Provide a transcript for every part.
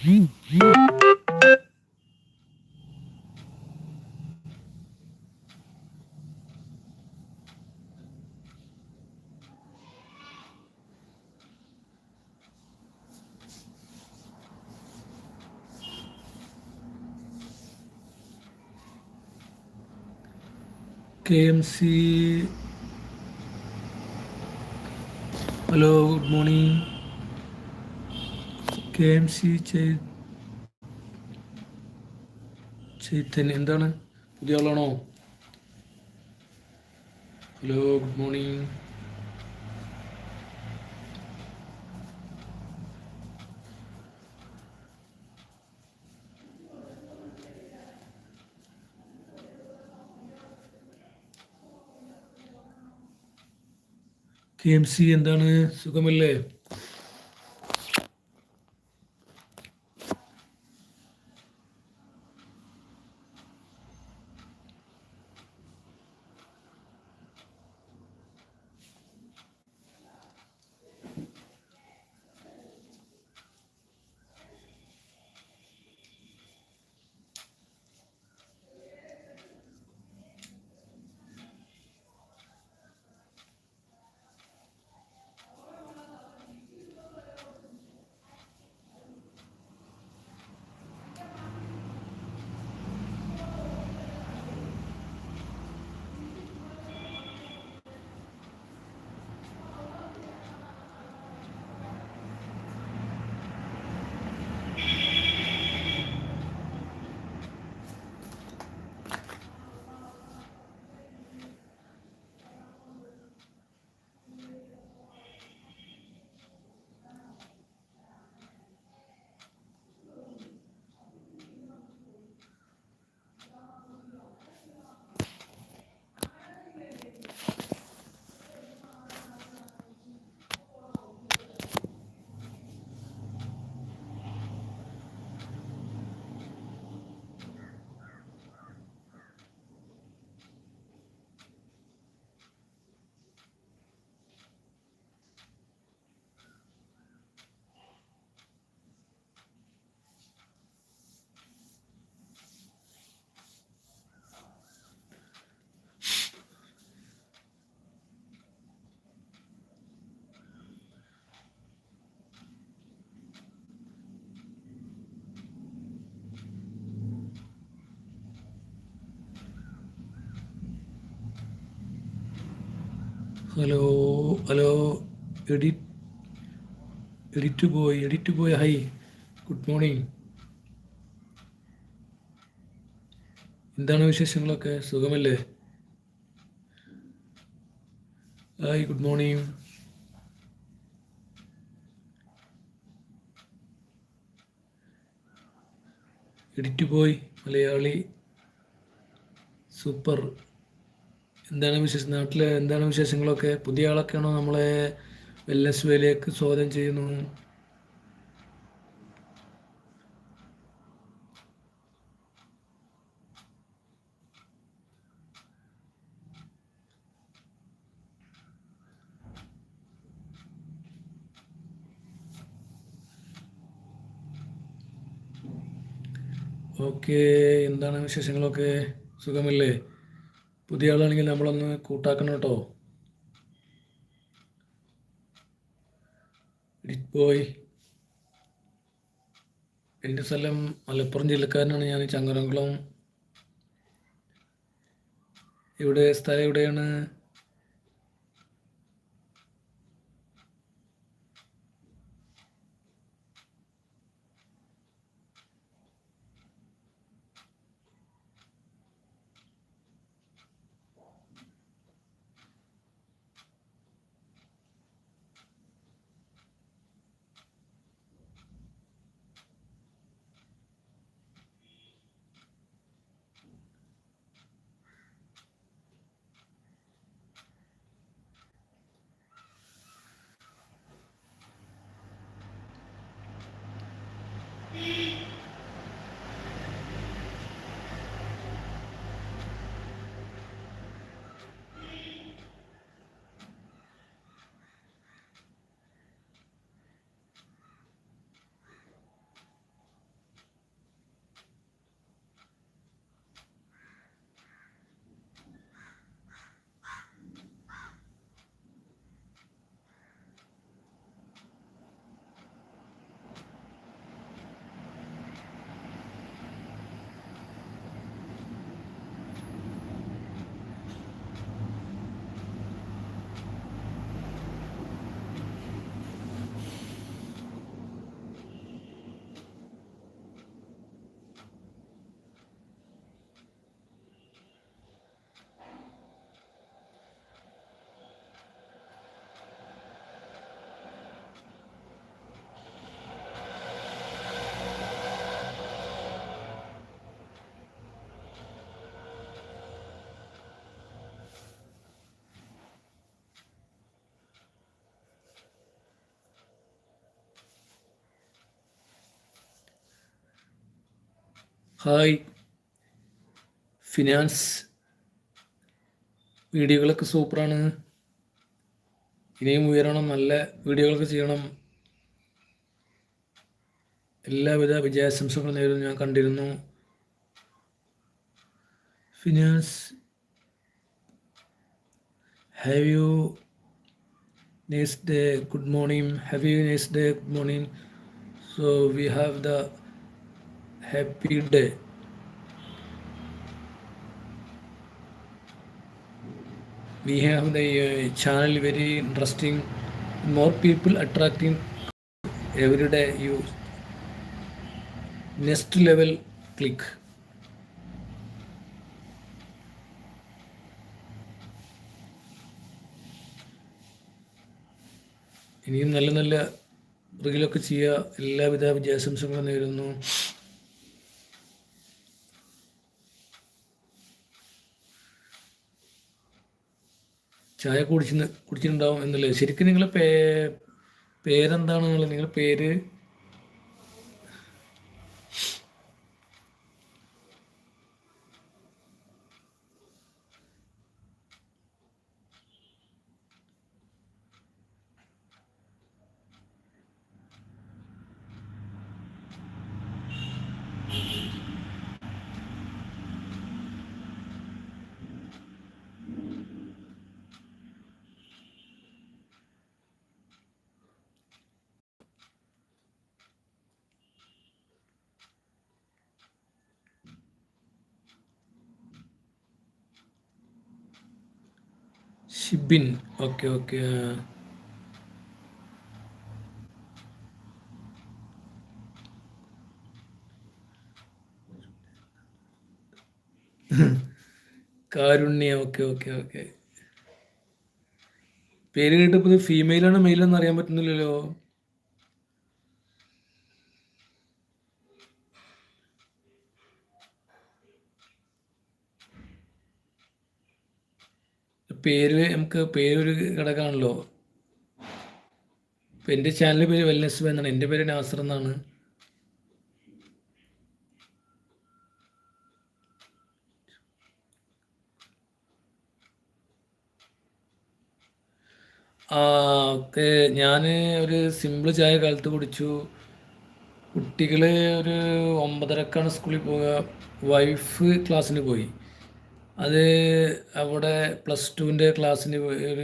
K M C hello good morning K M C Chaithanya എന്താണ്? പുതിയ ആളാണോ? Hello good morning K M C എന്താണ്? സുഖമല്ലേ? Hello hello edit edit boy edit boy hi good morning. എന്താണ് വിശേഷങ്ങളൊക്കെ? സുഖമല്ലേ? Hi good morning. Edit boy Malayali. Super. എന്താണ് വിശേഷം നാട്ടിൽ എന്താണ് വിശേഷങ്ങളൊക്കെ? പുതിയ ആളൊക്കെയാണോ നമ്മളെ വെല്ലസ്വേലേക്ക് സ്വാഗതം ചെയ്യുന്നു? ഓക്കെ എന്താണ് വിശേഷങ്ങളൊക്കെ? സുഖമല്ലേ? പുതിയ ആളാണെങ്കിൽ നമ്മളൊന്ന് കൂട്ടാക്കണം കേട്ടോ. എഡിറ്റ് എന്റെ സ്ഥലം മലപ്പുറം ജില്ലക്കാരനാണ് ഞാൻ ചങ്ങരംകുളം. ഇവിടെ സ്ഥലം എവിടെയാണ്? ഹായ്. ഫിനാൻസ് വീഡിയോകളൊക്കെ സൂപ്പറാണ്. ഇനിയും ഉയരണം നല്ല വീഡിയോകളൊക്കെ ചെയ്യണം. എല്ലാവിധ വിജയാശംസകളും നേരുന്നു ഞാൻ കണ്ടിരുന്നു. Finance have you nice day good morning have you nice day good morning so we have the happy day we have the uh, channel very interesting more people attracting every day you next level click ഇനിയും നല്ല നല്ല റീലൊക്കെ ചെയ്യുക എല്ലാവിധ വിജയാശംസകളും നേരുന്നു ചായ കുടിച്ചിന് കുടിച്ചിട്ടുണ്ടാവും എന്നല്ലേ ശരിക്കും നിങ്ങളെ പേ പേരെന്താണ് നിങ്ങളുടെ പേര്? Shibin. Okay okay. Karunya okay okay okay. പേര് കേട്ടപ്പോൾ ഫീമെയിലാണോ മെയിലാണെന്ന് അറിയാൻ പറ്റുന്നില്ലല്ലോ. പേര് നമുക്ക് പേരൊരു ഘടകമാണല്ലോ. ഇപ്പം എന്റെ ചാനൽ പേര് വെൽനെസ് എന്നാണ് എന്റെ പേര് നാസർ എന്നാണ്. ആ ഓക്കെ ഞാൻ ഒരു സിമ്പിൾ ചായ കാലത്ത് കുടിച്ചു. കുട്ടികൾ ഒരു ഒമ്പതരക്കാണ് സ്കൂളിൽ പോവുക. വൈഫ് ക്ലാസ്സിന് പോയി. അത് അവിടെ പ്ലസ് ടുവിന്റെ ക്ലാസ്സിന് ഒരു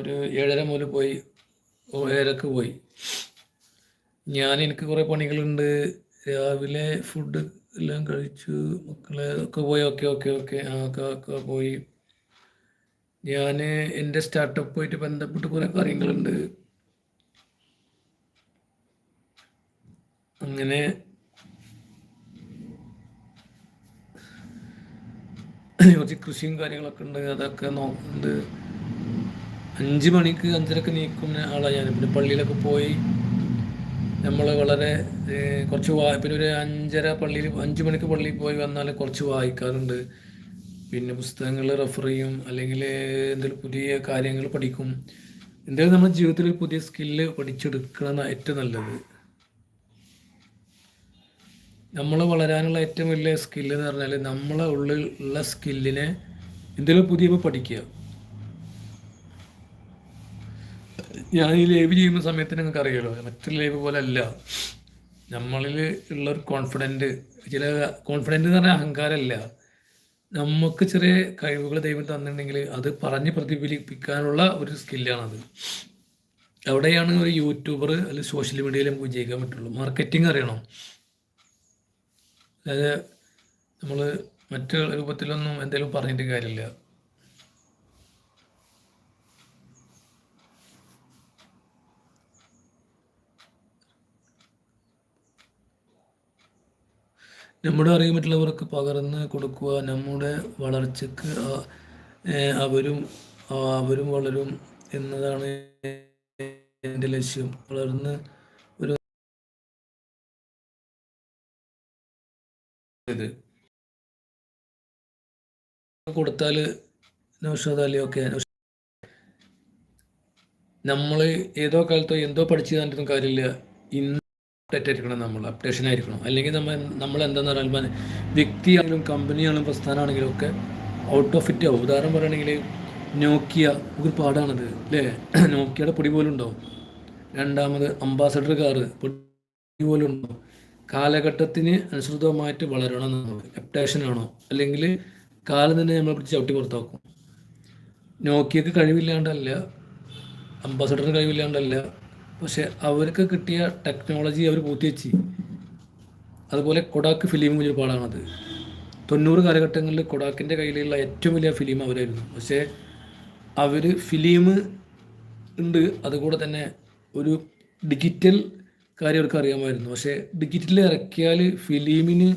ഒരു ഏഴര മുതൽ പോയി. ഏഴരക്ക് പോയി. ഞാൻ എനിക്ക് കുറേ പണികളുണ്ട്. രാവിലെ ഫുഡ് എല്ലാം കഴിച്ചു. മക്കളെ ഒക്കെ പോയി. Okay okay okay. ആ ഒക്കെ പോയി. ഞാൻ എന്റെ സ്റ്റാർട്ടപ്പുമായിട്ട് ബന്ധപ്പെട്ട് കുറേ കാര്യങ്ങളുണ്ട്. അങ്ങനെ കുറച്ച് കൃഷിയും കാര്യങ്ങളൊക്കെ ഉണ്ട് അതൊക്കെ നോക്കുന്നുണ്ട്. അഞ്ച് മണിക്ക് അഞ്ചരക്ക് നീക്കുന്ന ആളാണ് ഞാൻ. പിന്നെ പള്ളിയിലൊക്കെ പോയി നമ്മൾ വളരെ കുറച്ച് വാ പിന്നെ ഒരു അഞ്ചര പള്ളിയിൽ അഞ്ച് മണിക്ക് പള്ളിയിൽ പോയി വന്നാൽ കുറച്ച് വായിക്കാറുണ്ട്. പിന്നെ പുസ്തകങ്ങൾ റെഫർ ചെയ്യും അല്ലെങ്കിൽ എന്തെങ്കിലും പുതിയ കാര്യങ്ങൾ പഠിക്കും. എന്തായാലും നമ്മുടെ ജീവിതത്തിൽ പുതിയ സ്കില്ല് പഠിച്ചെടുക്കണം ഏറ്റവും നല്ലത്. നമ്മൾ വളരാനുള്ള ഏറ്റവും വലിയ സ്കില്ല് എന്ന് പറഞ്ഞാൽ നമ്മളെ ഉള്ളിൽ ഉള്ള സ്കില്ലിനെ എന്തെങ്കിലും പുതിയ പഠിക്കുക. ഞാൻ ഈ ലൈവ് ചെയ്യുന്ന സമയത്ത് നിങ്ങൾക്ക് അറിയാലോ മറ്റു ലൈവ് പോലെ അല്ല. നമ്മളിൽ ഉള്ള ഒരു കോൺഫിഡന്റ് ചില കോൺഫിഡന്റ് എന്ന് പറഞ്ഞാൽ അഹങ്കാരമല്ല നമുക്ക് ചെറിയ കഴിവുകൾ ദൈവം തന്നിട്ടുണ്ടെങ്കിൽ അത് പറഞ്ഞ് പ്രതിഫലിപ്പിക്കാനുള്ള ഒരു സ്കില്ലാണത് അവിടെയാണ് ഒരു യൂട്യൂബർ അല്ലെങ്കിൽ സോഷ്യൽ മീഡിയയിൽ നമുക്ക് വിജയിക്കാൻ പറ്റുള്ളൂ. മാർക്കറ്റിംഗ് അറിയണം? അതായത് നമ്മൾ മറ്റു രൂപത്തിലൊന്നും എന്തെങ്കിലും പറഞ്ഞിട്ട് കാര്യമില്ല. നമ്മുടെ അറിവ് മറ്റുള്ളവർക്ക് പകർന്ന് കൊടുക്കുക നമ്മുടെ വളർച്ചക്ക് അവരും അവരും വളരും എന്നതാണ് എന്റെ ലക്ഷ്യം. വളർന്ന് ഇത്. കൊടുത്താൽ നൗഷാദ് അലി നമ്മൾ ഏതോ കാലത്തോ എന്തോ പഠിച്ചു കാര്യമില്ല. ഇന്ന് അപ്ഡേറ്റ് ആയിരിക്കണം നമ്മൾ അപ്ഡേഷൻ ആയിരിക്കണം. അല്ലെങ്കിൽ നമ്മൾ നമ്മൾ എന്താന്ന് പറഞ്ഞാൽ വ്യക്തിയാണെങ്കിലും കമ്പനിയാണെങ്കിലും പ്രസ്ഥാനമാണെങ്കിലും ഒക്കെ ഔട്ട് ഓഫ് ഫിറ്റ് ആവും. ഉദാഹരണം പറയുകയാണെങ്കിൽ നോക്കിയ ഒരു പാടാണത് അല്ലേ? നോക്കിയയുടെ പൊടി പോലും ഉണ്ടാവും രണ്ടാമത് അംബാസഡർ കാറ് പൊടി പോലും ഉണ്ടാവും കാലഘട്ടത്തിന് അനുസൃതമായിട്ട് വളരണം അപ്ഡേഷൻ ആണോ? അല്ലെങ്കിൽ കാലം തന്നെ നമ്മളെ പിടിച്ച് ചവിട്ടി പുറത്താക്കും. നോക്കിയക്ക് കഴിവില്ലാണ്ടല്ല അംബാസഡറിന് കഴിവില്ലാണ്ടല്ല പക്ഷെ അവർക്ക് കിട്ടിയ ടെക്നോളജി അവർ പൂത്തിവെച്ച്. അതുപോലെ കൊടാക്ക് ഫിലിം പാടാണത്. തൊണ്ണൂറ് കാലഘട്ടങ്ങളിൽ കൊടാക്കിന്റെ കയ്യിലുള്ള ഏറ്റവും വലിയ ഫിലിം അവരായിരുന്നു. പക്ഷേ അവർ ഫിലിം ഉണ്ട് അതുകൂടെ തന്നെ ഒരു ഡിജിറ്റൽ കാര്യം അവർക്ക് അറിയാമായിരുന്നു. പക്ഷേ ഡിജിറ്റലിൽ ഇറക്കിയാൽ ഫിലിമിന്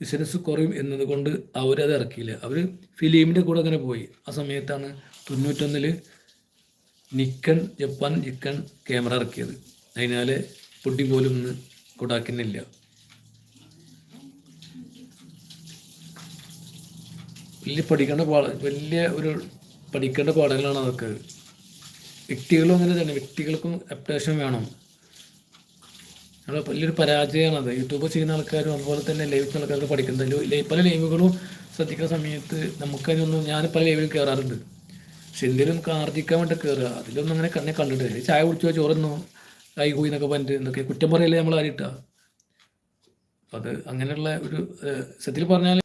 ബിസിനസ് കുറയും എന്നതുകൊണ്ട് അവരത് ഇറക്കിയില്ല. അവർ ഫിലിമിന്റെ കൂടെ അങ്ങനെ പോയി. ആ സമയത്താണ് തൊണ്ണൂറ്റൊന്നിൽ നിക്കൺ ജപ്പാൻ നിക്കൺ ക്യാമറ ഇറക്കിയത്. അതിനാൽ പൊട്ടി പോലും ഇന്ന് കൊടാക്കുന്നില്ല. വലിയ പഠിക്കേണ്ട പാട വലിയ ഒരു പഠിക്കേണ്ട പാഠങ്ങളാണ് അതൊക്കെ. വ്യക്തികളും അങ്ങനെ തന്നെ. വ്യക്തികൾക്കും അപ്ഡേഷൻ വേണം. നമ്മുടെ വലിയൊരു പരാജയമാണ് അത്. യൂട്യൂബ് ചെയ്യുന്ന ആൾക്കാരും അതുപോലെ തന്നെ ലൈവ് ചെയ്യുന്ന ആൾക്കാർക്ക് പഠിക്കുന്നത് പല ലൈവുകളും ശ്രദ്ധിക്കുന്ന സമയത്ത് നമുക്കതിനൊന്നും ഞാൻ പല ലൈവിൽ കയറാറുണ്ട് പക്ഷെ എന്തെങ്കിലും ആർജിക്കാൻ വേണ്ടി കയറുക അതിലൊന്നും അങ്ങനെ കണ്ണെ കണ്ടിട്ട് ഇല്ല. ചായ കുടിച്ചോ ചോറുന്നു കൈ കൂയി എന്നൊക്കെ പറഞ്ഞിട്ട് എന്തൊക്കെ കുറ്റം പറയല്ലേ നമ്മൾ ആരിട്ടാ അത് അങ്ങനെയുള്ള ഒരു സത്യത്തിൽ പറഞ്ഞാൽ